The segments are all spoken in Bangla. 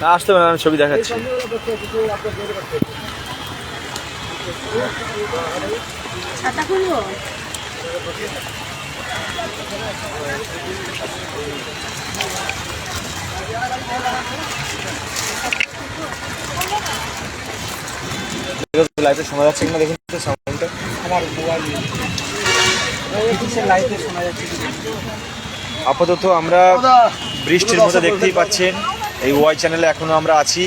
না, আসতে হবে না আমি ছবি দেখাচ্ছি। লাইভে শোনা যাচ্ছে কিনা দেখুন তো সাউন্ডটা আমার মোবাইল কিসের শোনা যাচ্ছে আপাতত আমরা বৃষ্টির মধ্যে দেখতেই পাচ্ছেন। এই ওয়াই চ্যানেলে এখনও আমরা আছি।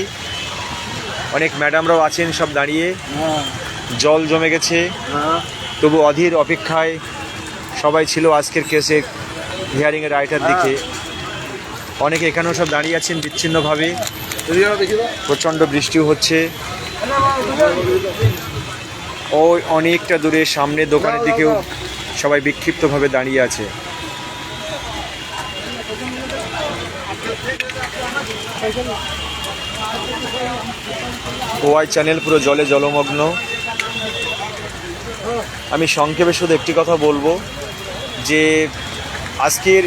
অনেক ম্যাডামরাও আছেন সব দাঁড়িয়ে। হ্যাঁ। জল জমে গেছে। হ্যাঁ। তবু অধীর অপেক্ষায় সবাই ছিল আজকের কেসে হিয়ারিংয়ের রাইটার দিকে অনেকে এখানেও সব দাঁড়িয়ে আছেন বিচ্ছিন্নভাবে। প্রচণ্ড বৃষ্টিও হচ্ছে। ওই অনেকটা দূরে সামনে দোকানের দিকেও সবাই বিক্ষিপ্তভাবে দাঁড়িয়ে আছে। ওয়াই চ্যানেল পুরো জলে জলমগ্ন। আমি সংক্ষেপে শুধু একটি কথা বলব, যে আজকের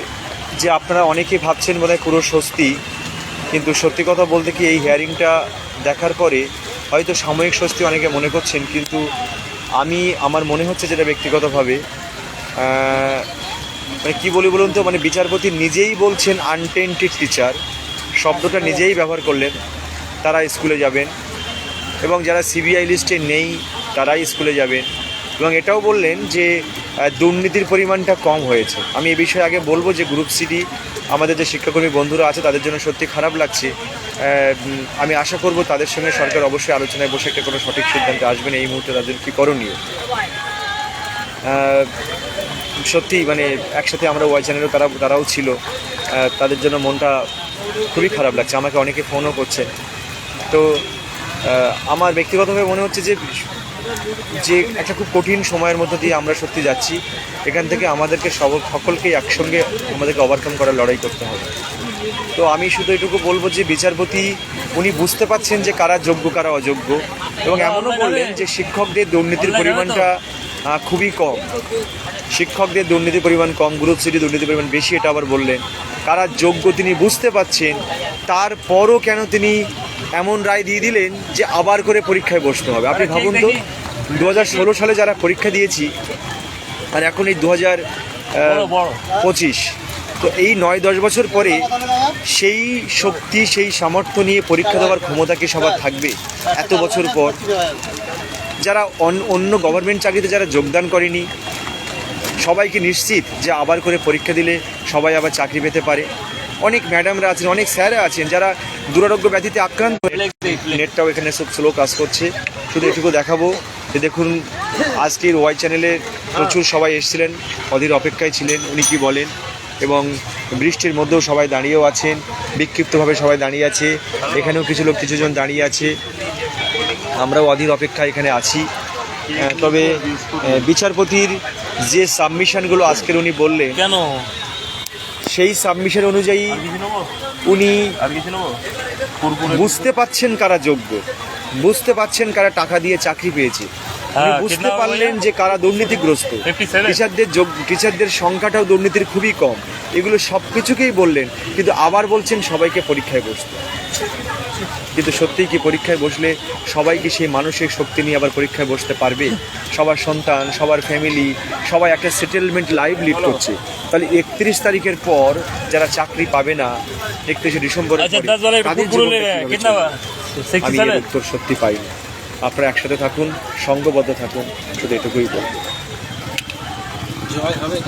যে আপনারা অনেকে ভাবছেন বোধহয় পুরো স্বস্তি, কিন্তু সত্যি কথা বলতে কি এই হিয়ারিংটা দেখার পরে হয়তো সাময়িক স্বস্তি অনেকে মনে করছেন, কিন্তু আমি, আমার মনে হচ্ছে যেটা ব্যক্তিগতভাবে মানে কী বলি বলুন তো? মানে বিচারপতি নিজেই বলছেন আনটেন্টেড টিচার শব্দটা নিজেই ব্যবহার করলেন। তারা স্কুলে যাবেন। এবং যারা সিবিআই লিস্টে নেই তারাই স্কুলে যাবেন। এবং এটাও বললেন যে দুর্নীতির পরিমাণটা কম হয়েছে। আমি এ বিষয়ে আগে বলব যে গ্রুপ সিটি আমাদের যে শিক্ষাকর্মী বন্ধুরা আছে তাদের জন্য সত্যি খারাপ লাগছে। আমি আশা করব তাদের সঙ্গে সরকার অবশ্যই আলোচনায় বসে একটা কোনো সঠিক সিদ্ধান্তে আসবেন এই মুহূর্তে তাদের কী করণীয়? সত্যি মানে একসাথে আমরা ওয়াই চ্যানেলও তারা তারাও ছিল। তাদের জন্য মনটা খুবই খারাপ লাগছে। আমাকে অনেকে ফোনও করছে। তো আমার ব্যক্তিগতভাবে মনে হচ্ছে যে যে একটা খুব কঠিন সময়ের মধ্যে দিয়ে আমরা সত্যি যাচ্ছি এখান থেকে আমাদেরকে সব সকলকেই একসঙ্গে আমাদেরকে ওভারকাম করার লড়াই করতে হবে। তো আমি শুধু এটুকু বলব যে বিচারপতি উনি বুঝতে পাচ্ছেন যে কারা যোগ্য কারা অযোগ্য। এবং এমনও বললেন যে শিক্ষকদের দুর্নীতির পরিমাণটা খুবই কম। শিক্ষকদের দুর্নীতির পরিমাণ কম গ্রুপ সিটি দুর্নীতির পরিমাণ বেশি এটা আবার বললেন। কারা যোগ্য তিনি বুঝতে পাচ্ছেন তারপরও কেন তিনি এমন রায় দিয়ে দিলেন যে আবার করে পরীক্ষায় বসতে হবে। আপনি ভাবুন তো দু হাজার ষোলো সালে যারা পরীক্ষা দিয়েছি আর এখন এই দু হাজার পঁচিশ তো এই নয় দশ বছর পরে সেই শক্তি সেই সামর্থ্য নিয়ে পরীক্ষা দেওয়ার ক্ষমতা কি সবার থাকবে? এত বছর পর। যারা অন- অন্য গভর্নমেন্ট চাকরিতে যারা যোগদান করেনি সবাইকে নিশ্চিত যে আবার করে পরীক্ষা দিলে সবাই আবার চাকরি পেতে পারে। অনেক ম্যাডামরা আছেন অনেক স্যাররা আছেন যারা দুরারোগ্য ব্যাধিতে আক্রান্ত নেটটাও এখানে খুব স্লো কাজ করছে। শুধু এটুকু দেখাবো যে দেখুন আজকের ওয়াই চ্যানেলে প্রচুর সবাই এসেছিলেন অধীর অপেক্ষায় ছিলেন উনি কি বলেন? এবং বৃষ্টির মধ্যেও সবাই দাঁড়িয়েও আছেন বিক্ষিপ্তভাবে সবাই দাঁড়িয়ে আছে এখানেও কিছু লোক কিছুজন দাঁড়িয়ে আছে। আমরাও অধীর অপেক্ষা এখানে আছি। তবে বিচারপতির যে সাবমিশনগুলো আজকের উনি বললেন কেন? সেই সাবমিশন অনুযায়ী উনি বুঝতে পাচ্ছেন কারা যোগ্য বুঝতে পাচ্ছেন কারা টাকা দিয়ে চাকরি পেয়েছে। বুঝতে পারলেন যে কারা দুর্নীতিগ্রস্ত। 57 টিচারদের যোগ- টিচারদের সংখ্যাটাও দুর্নীতির খুবই কম। এগুলো সব কিছুকেই বললেন কিন্তু আবার বলছেন সবাইকে পরীক্ষায় বসতে। কিন্তু সত্যিই কি পরীক্ষায় বসলে সবাই কি সেই মানসিক শক্তি নিয়ে আবার পরীক্ষায় বসতে পারবে? সবার সন্তান সবার ফ্যামিলি সবাই একটা সেটেলমেন্ট লাইফ লিড করছে। তাহলে একত্রিশ তারিখের পর যারা চাকরি পাবে না একত্রিশে ডিসেম্বর আচ্ছা আমি উত্তর সত্যি পাইনি। আপনারা একসাথে থাকুন সঙ্গবদ্ধ থাকুন শুধু এটুকুই বলব। জয় হবে